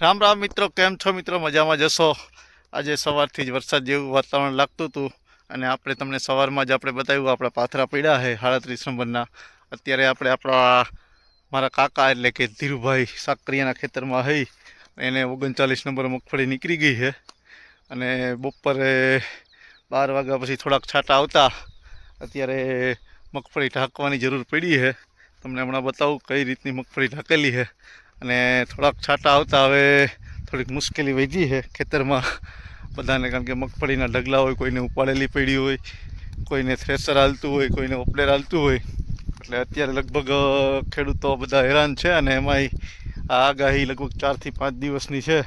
રામ રામ મિત્રો, કેમ છો મિત્રો? મજામાં જશો? આજે સવારથી જ વરસાદ જેવું વાતાવરણ લાગતું હતું અને આપણે તમને સવારમાં જ આપણે બતાવ્યું, આપણા પાથરા પડ્યા છે સાડત્રીસ નંબરના અત્યારે આપણે આપણા મારા કાકા એટલે કે ધીરુભાઈ સાકરિયાના ખેતરમાં હઈ એને ઓગણચાલીસ નંબર મગફળી નીકળી ગઈ છે અને બપોરે બાર વાગ્યા પછી થોડાક છાંટા આવતા. અત્યારે મગફળી ઢાંકવાની જરૂર પડી છે તમને હમણાં બતાવું કઈ રીતની મગફળી ઢાંકેલી છે અને થોડાક છાંટા આવતા હવે થોડીક મુશ્કેલી વધી છે ખેતરમાં. બધાને કારણ કે મગફળીના ઢગલા હોય, કોઈને ઉપાડેલી પડી હોય, કોઈને થ્રેસર હાલતું હોય, કોઈને ઓપલેર હાલતું હોય. એટલે અત્યારે લગભગ ખેડૂતો બધા હેરાન છે અને એમાંય આ આગાહી લગભગ ચારથી પાંચ દિવસની છે.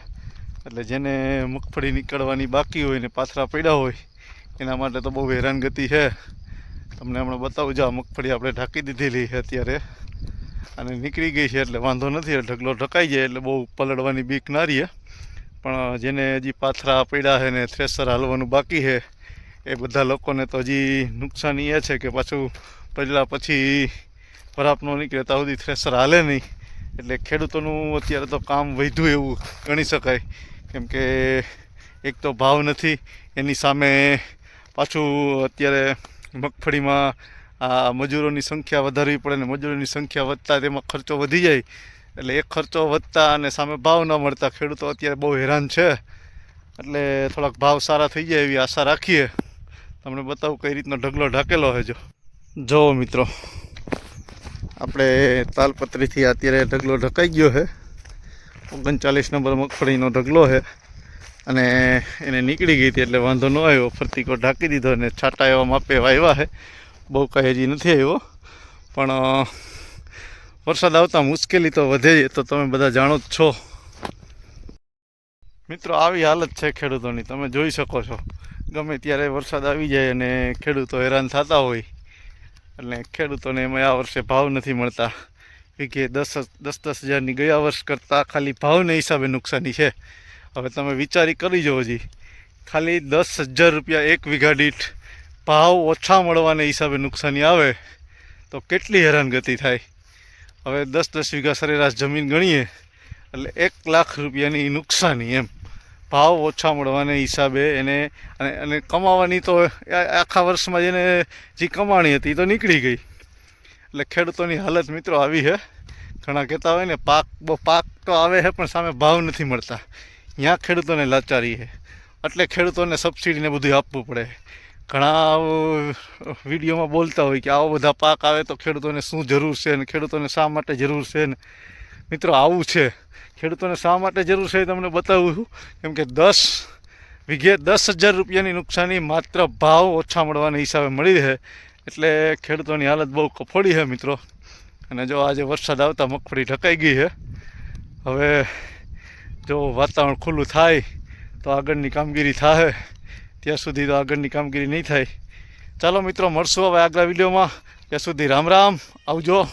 એટલે જેને મગફળી નીકળવાની બાકી હોય ને પાથરા પડ્યા હોય, એના માટે તો બહુ હેરાનગતિ છે. તમને હમણાં બતાવું, જો મગફળી આપણે ઢાંકી દીધેલી છે અત્યારે. અને નીકળી ગઈ છે એટલે વાંધો નથી ઢગલો ઢકાઈ જાય એટલે બહુ પલળવાની બીક ના રહીએ. પણ જેને હજી પાથરા પડ્યા છે ને થ્રેસર હાલવાનું બાકી છે, એ બધા લોકોને તો હજી નુકસાની એ છે કે પાછું પહેલાં પછી વરાપ ન નીકળે ત્યાં સુધી થ્રેસર હાલે નહીં. એટલે ખેડૂતોનું અત્યારે તો કામ વધ્યું એવું ગણી શકાય. કેમ કે એક તો ભાવ નથી, એની સામે પાછું અત્યારે મગફળીમાં આ મજૂરોની સંખ્યા વધારવી પડે ને મજૂરોની સંખ્યા વધતા તેમાં ખર્ચો વધી જાય. એટલે એ ખર્ચો વધતા અને સામે ભાવ ન મળતા ખેડૂતો અત્યારે બહુ હેરાન છે. એટલે થોડાક ભાવ સારા થઈ જાય એવી આશા રાખીએ. તમને બતાવું કઈ રીતનો ઢગલો ઢાકેલો છે જો. જુઓ મિત્રો, આપણે તાલપત્રીથી અત્યારે ઢગલો ઢકાઈ ગયો છે. ઓગણચાલીસ નંબર મગફળીનો ઢગલો છે. અને એને નીકળી ગઈ હતી એટલે વાંધો ન આવ્યો. ફરતી કોઈ ઢાંકી દીધો અને છાંટા એવા માપે આવ્યા છે. બહુ કાંઈ હજી નથી આવ્યો. પણ વરસાદ આવતા મુશ્કેલી તો વધે જ, તો તમે બધા જાણો જ છો. મિત્રો આવી હાલત છે ખેડૂતોની. તમે જોઈ શકો છો. ગમે ત્યારે વરસાદ આવી જાય અને ખેડૂતો હેરાન થતા હોય એટલે ખેડૂતોને એમાં આ વર્ષે ભાવ નથી મળતા. કે દસ દસ દસ હજારની ગયા વર્ષ કરતાં ખાલી ભાવને હિસાબે નુકસાની છે. હવે તમે વિચારી કરી જુઓ હજી ખાલી દસ હજાર રૂપિયા એક વીઘા દીઠ ભાવ ઓછા મળવાને હિસાબે નુકસાની આવે, તો કેટલી હેરાનગતિ થાય? હવે દસ દસ વીઘા સરેરાશ જમીન ગણીએ, એટલે એક લાખ રૂપિયાની નુકસાની એમ. ભાવ ઓછા મળવાને હિસાબે એને, અને અને કમાવાની તો આખા વર્ષમાં જેને જે કમાણી હતી એ તો નીકળી ગઈ. એટલે ખેડૂતોની હાલત મિત્રો આવી છે ઘણા કહેતા હોય ને, પાક પાક તો આવે છે પણ સામે ભાવ નથી મળતા. ત્યાં ખેડૂતોને લાચારી છે એટલે ખેડૂતોને સબસિડીને બધું આપવું પડે. ઘણા વિડીયોમાં બોલતા હોય કે આવો બધા પાક આવે તો ખેડૂતોને શું જરૂર છે ને ખેડૂતોને શા માટે જરૂર છે ને? મિત્રો, આવું છે. ખેડૂતોને શા માટે જરૂર છે તમને બતાવું છું. કેમ કે દસ વીઘે દસ હજાર રૂપિયાની નુકસાની માત્ર ભાવ ઓછા મળવાના હિસાબે મળી રહે. એટલે ખેડૂતોની હાલત બહુ કફોડી છે મિત્રો. અને જો આજે વરસાદ આવતા મગફળી ઢકાઈ ગઈ છે. હવે જો વાતાવરણ ખુલ્લું થાય તો આગળની કામગીરી થાય ત્યાં સુધી તો આગળની કામગીરી નહીં થાય. ચાલો મિત્રો, મળશું હવે આગલા વિડીયોમાં. ત્યાં સુધી રામ રામ. આવજો.